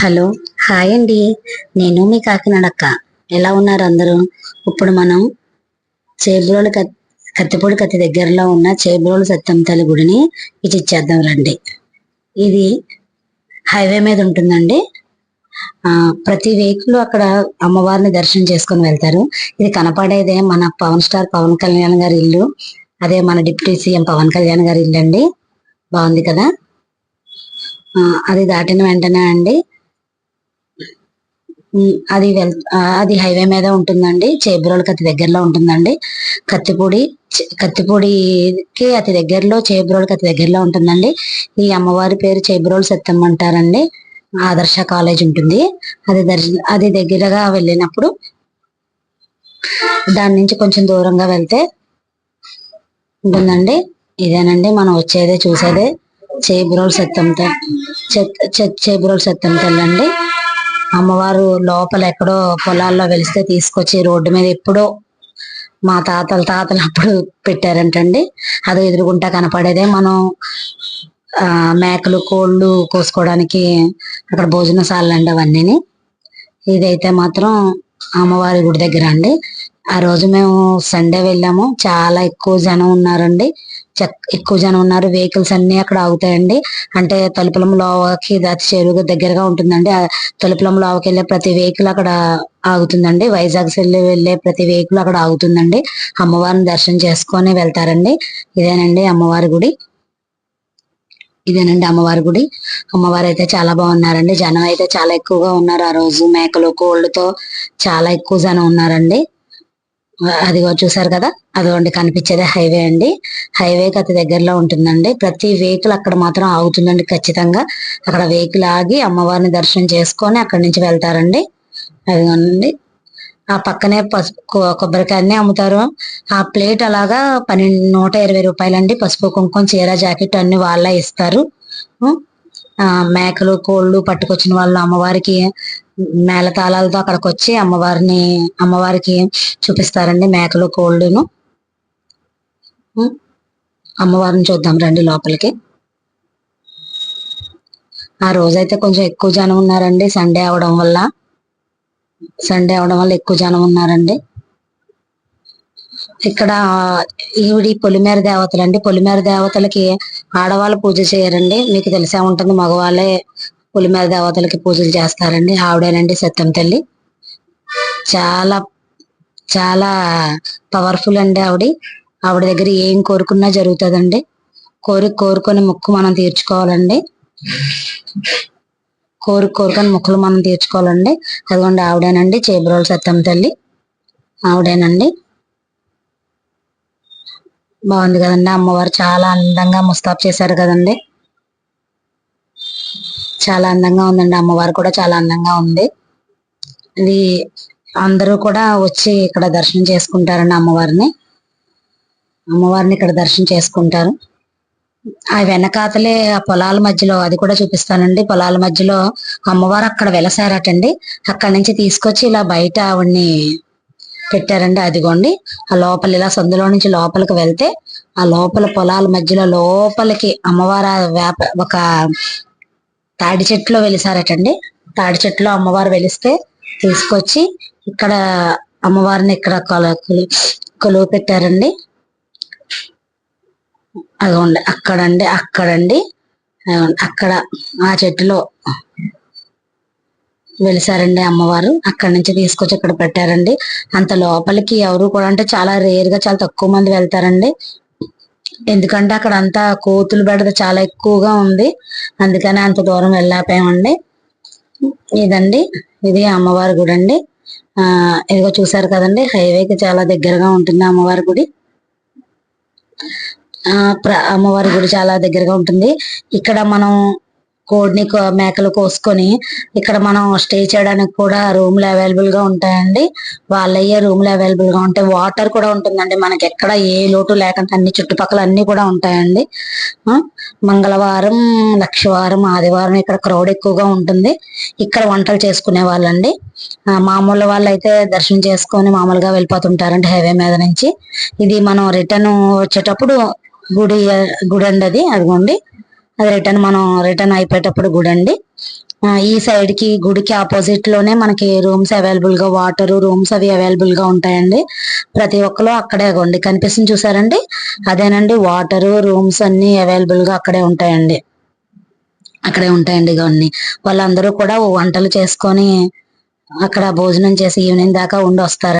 Hello hi అండి. నేను మీ కాకినాడక్క. ఎలా ఉన్నారు అందరూ? ఇప్పుడు మనం చేబ్రోలు కత్తిపూడి కత్తి దగ్గరలో ఉన్న చేబ్రోలు సత్యం తల్లి గుడిని ఇచ్చేద్దాం రండి. ఇది హైవే మీద ఉంటుందండి. ప్రతి వెహికల్ అక్కడ అమ్మవారిని దర్శనం చేసుకొని వెళ్తారు. ఇది కనపడేదే మన పవన్ స్టార్ పవన్ కళ్యాణ్ గారి ఇల్లు. అదే మన డిప్యూటీ సీఎం పవన్ కళ్యాణ్ గారి ఇల్లు అండి బాగుంది కదా? అది దాటిన వెంటనే అండి. అది వెల్ అది హైవే మీద ఉంటుందండి. చేబ్రోలు కత్తి దగ్గరలో ఉంటుందండి. కత్తిపూడి కత్తిపూడికి అతి దగ్గరలో చేబ్రోలు కత్తి దగ్గరలో ఉంటుందండి. ఈ అమ్మవారి పేరు చేబ్రోలు సత్యం అంటారండి. ఆదర్శ కాలేజ్ ఉంటుంది. అది దర్శ అది దగ్గరగా వెళ్ళినప్పుడు దాని నుంచి కొంచెం దూరంగా వెళ్తే ఉంటుందండి. ఇదేనండి మనం వచ్చేదే చూసేదే. చేబ్రోలు సత్యం చేబ్రోలు సత్యం తల్లి అమ్మవారు లోపల ఎక్కడో పొలాల్లో వెలిస్తే తీసుకొచ్చి రోడ్డు మీద ఎప్పుడో మా తాతల తాతలు అప్పుడు పెట్టారంటండి. అది ఎదురుగుంటా కనపడేదే మనం మేకలు కోళ్ళు కోసుకోవడానికి అక్కడ భోజనశాలలు అండి అవన్నీ ఇదైతే మాత్రం అమ్మవారి గుడి దగ్గర అండి. ఆ రోజు మేము సండే వెళ్ళాము. చాలా ఎక్కువ జనం ఉన్నారండి. చెక్ ఎక్కువ జనం ఉన్నారు. వెహికల్స్ అన్ని అక్కడ ఆగుతాయండి. అంటే తలుపులం లోవకి దాచి చెరువు దగ్గరగా ఉంటుందండి. ఆ తలుపులం లోవకి వెళ్ళే ప్రతి వెహికల్ అక్కడ ఆగుతుందండి. వైజాగ్ వెళ్ళి వెళ్ళే ప్రతి వెహికల్ అక్కడ ఆగుతుందండి. అమ్మవారిని దర్శనం చేసుకొని వెళ్తారండి. ఇదేనండి అమ్మవారి గుడి. ఇదేనండి అమ్మవారి గుడి. అమ్మవారు అయితే చాలా బాగున్నారండి. జనం అయితే చాలా ఎక్కువగా ఉన్నారు ఆ రోజు. మేకలు కోళ్ళతో చాలా ఎక్కువ జనం ఉన్నారండి. అదిగో చూసారు కదా? అదిగోండి కనిపించేదే హైవే అండి. హైవేకి అతి దగ్గరలో ఉంటుందండి. ప్రతి వెహికల్ అక్కడ మాత్రం ఆగుతుందండి ఖచ్చితంగా. అక్కడ వెహికల్ ఆగి అమ్మవారిని దర్శనం చేసుకొని అక్కడి నుంచి వెళ్తారండి. అదిగోనండి. ఆ పక్కనే పసుపు కొబ్బరికాయనే అమ్ముతారు. ఆ ప్లేట్ అలాగా పన్నెండు నూట ఇరవై రూపాయలండి పసుపు కుంకుమ చీర జాకెట్ అన్ని వాళ్ళే ఇస్తారు. మేకలు కోళ్ళు పట్టుకొచ్చిన వాళ్ళు అమ్మవారికి మేళతాళాలతో అక్కడికి వచ్చి అమ్మవారిని అమ్మవారికి చూపిస్తారండి మేకలు కోళ్ళును. అమ్మవారిని చూద్దాం రండి లోపలికి. ఆ రోజైతే కొంచెం ఎక్కువ జనం ఉన్నారండి సండే అవడం వల్ల. సండే అవడం వల్ల ఎక్కువ జనం ఉన్నారండి. ఇక్కడ ఈవిడి పొలిమేర దేవతలు అండి. పొలిమేర దేవతలకి ఆడవాళ్ళు పూజ చేయరండి. మీకు తెలిసే ఉంటుంది మగవాళ్ళే పొలిమేర దేవతలకి పూజలు చేస్తారండి. ఆవిడేనండి సత్యం తల్లి. చాలా చాలా పవర్ఫుల్ అండి ఆవిడ. ఆవిడ దగ్గర ఏం కోరుకున్నా జరుగుతుందండి. కోరి కోరుకునే ముక్కు మనం తీర్చుకోవాలండి. కోరి కోరుకొని ముక్కలు మనం తీర్చుకోవాలండి. అదిగోండి ఆవిడేనండి చేబ్రోలు సత్యం తల్లి. ఆవిడేనండి. బాగుంది కదండి అమ్మవారు చాలా అందంగా ముస్తాబ్ చేశారు కదండి. చాలా అందంగా ఉందండి అమ్మవారు కూడా చాలా అందంగా ఉంది. ఇది అందరూ కూడా వచ్చి ఇక్కడ దర్శనం చేసుకుంటారండి అమ్మవారిని. అమ్మవారిని ఇక్కడ దర్శనం చేసుకుంటారు. ఆ వెనకాతలే ఆ పొలాల మధ్యలో అది కూడా చూపిస్తానండి. పొలాల మధ్యలో అమ్మవారు అక్కడ వెలసారటండి. అక్కడ నుంచి తీసుకొచ్చి ఇలా బయట ఆవిడ్ని పెట్టారండి. అదిగోండి. ఆ లోపల ఇలా సందులో నుంచి లోపలికి వెళ్తే ఆ లోపల పొలాల మధ్యలో లోపలికి అమ్మవారు వేప ఒక తాడి చెట్టులో వెలిసారటండి. తాడి చెట్టులో అమ్మవారు వెలిస్తే తీసుకొచ్చి ఇక్కడ అమ్మవారిని ఇక్కడ కొల- కొలు- కొలువు పెట్టారండి. అదిగోండి అక్కడండి అక్కడండి అదిగోండి, అక్కడ ఆ చెట్టులో వెలిసారండి అమ్మవారు. అక్కడి నుంచి తీసుకొచ్చి ఇక్కడ పెట్టారండి. అంత లోపలికి ఎవరు కూడా అంటే చాలా రేర్గా చాలా తక్కువ మంది వెళ్తారండి. ఎందుకంటే అక్కడ అంతా కోతులు బెడద చాలా ఎక్కువగా ఉంది. అందుకని అంత దూరం వెళ్ళాపోయామండి ఇదండి ఇది అమ్మవారి గుడి అండి. ఆ ఇదిగో చూసారు కదండి హైవేకి చాలా దగ్గరగా ఉంటుంది అమ్మవారి గుడి. అమ్మవారి గుడి చాలా దగ్గరగా ఉంటుంది. ఇక్కడ మనం కోడిని మేకలు కోసుకొని ఇక్కడ మనం స్టే చేయడానికి కూడా రూమ్లు అవైలబుల్గా ఉంటాయండి. వాళ్ళయ్యే రూమ్లు అవైలబుల్గా ఉంటాయి వాటర్ కూడా ఉంటుందండి. మనకి ఎక్కడ ఏ లోటు లేకుండా అన్ని చుట్టుపక్కల అన్ని కూడా ఉంటాయండి. మంగళవారం లక్షవారం ఆదివారం ఇక్కడ క్రౌడ్ ఎక్కువగా ఉంటుంది. ఇక్కడ వంటలు చేసుకునే వాళ్ళండి. మామూలు వాళ్ళు అయితే దర్శనం చేసుకొని మామూలుగా వెళ్ళిపోతుంటారండి హైవే మీద నుంచి. ఇది మనం రిటర్న్ వచ్చేటప్పుడు గుడి గుడి అండి అది అదిగోండి. అది రిటర్న్ మనం రిటర్న్ అయిపోయేటప్పుడు గుడి అండి ఈ సైడ్కి గుడికి ఆపోజిట్లోనే మనకి రూమ్స్ అవైలబుల్గా వాటర్ రూమ్స్ అవి అవైలబుల్గా ఉంటాయండి. ప్రతి ఒక్కరు అక్కడే కొండి కనిపిస్తుంది చూసారండి? అదేనండి వాటర్ రూమ్స్ అన్ని అవైలబుల్గా అక్కడే ఉంటాయండి. అక్కడే ఉంటాయండి ఇవన్నీ. వాళ్ళందరూ కూడా వంటలు చేసుకొని అక్కడ భోజనం చేసి ఈవినింగ్ దాకా ఉండి వస్తారు.